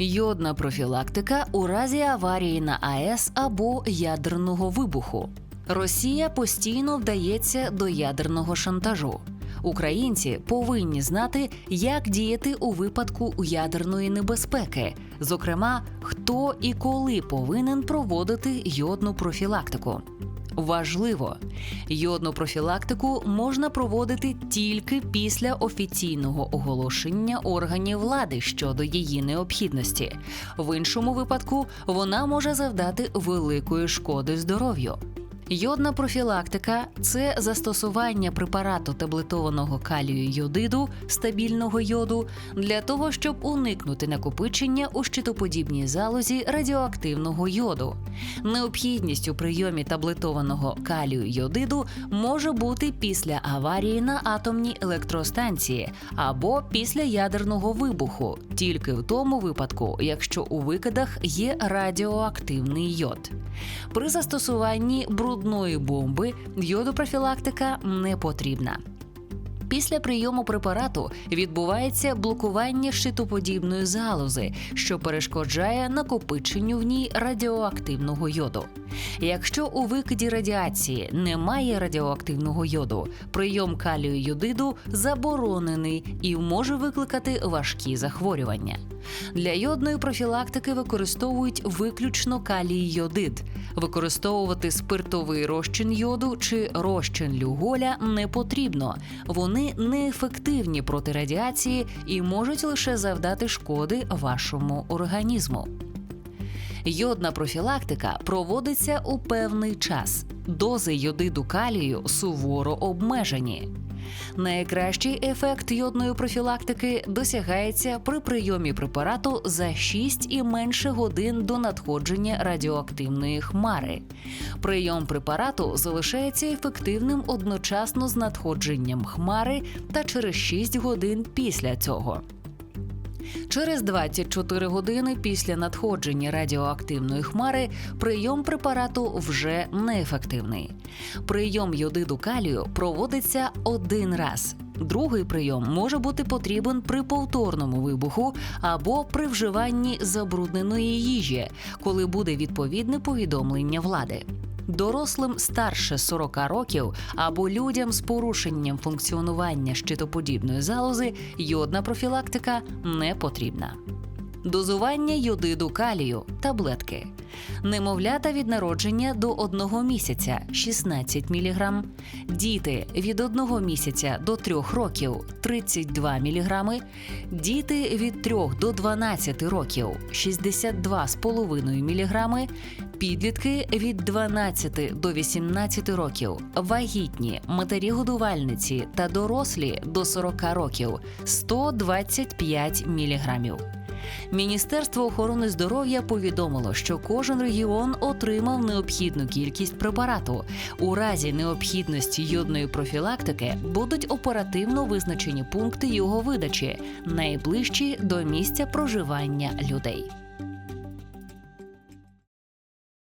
Йодна профілактика у разі аварії на АЕС або ядерного вибуху. Росія постійно вдається до ядерного шантажу. Українці повинні знати, як діяти у випадку ядерної небезпеки, зокрема, хто і коли повинен проводити йодну профілактику. Важливо, йодну профілактику можна проводити тільки після офіційного оголошення органів влади щодо її необхідності. В іншому випадку вона може завдати великої шкоди здоров'ю. Йодна профілактика це застосування препарату таблетованого калію йодиду стабільного йоду для того, щоб уникнути накопичення у щитоподібній залозі радіоактивного йоду. Необхідність у прийомі таблетованого калію йодиду може бути після аварії на атомній електростанції або після ядерного вибуху, тільки в тому випадку, якщо у викидах є радіоактивний йод. При застосуванні брудної бомби йодопрофілактика не потрібна. Після прийому препарату відбувається блокування щитоподібної залози, що перешкоджає накопиченню в ній радіоактивного йоду. Якщо у викиді радіації немає радіоактивного йоду, прийом калію йодиду заборонений і може викликати важкі захворювання. Для йодної профілактики використовують виключно калій йодид. Використовувати спиртовий розчин йоду чи розчин люголя не потрібно. Вони неефективні проти радіації і можуть лише завдати шкоди вашому організму. Йодна профілактика проводиться у певний час. Дози йодиду калію суворо обмежені. Найкращий ефект йодної профілактики досягається при прийомі препарату за 6 і менше годин до надходження радіоактивної хмари. Прийом препарату залишається ефективним одночасно з надходженням хмари та через 6 годин після цього. Через 24 години після надходження радіоактивної хмари прийом препарату вже неефективний. Прийом йодиду калію проводиться один раз. Другий прийом може бути потрібен при повторному вибуху або при вживанні забрудненої їжі, коли буде відповідне повідомлення влади. Дорослим старше 40 років або людям з порушенням функціонування щитоподібної залози йодна профілактика не потрібна. Дозування йодиду калію таблетки. Немовлята від народження до 1 місяця 16 мг, діти від 1 місяця до 3 років 32 мг, діти від 3 до 12 років 62,5 мг, підлітки від 12 до 18 років, вагітні, матері-годувальниці та дорослі до 40 років 125 мг. Міністерство охорони здоров'я повідомило, що кожен регіон отримав необхідну кількість препарату. У разі необхідності йодної профілактики будуть оперативно визначені пункти його видачі, найближчі до місця проживання людей.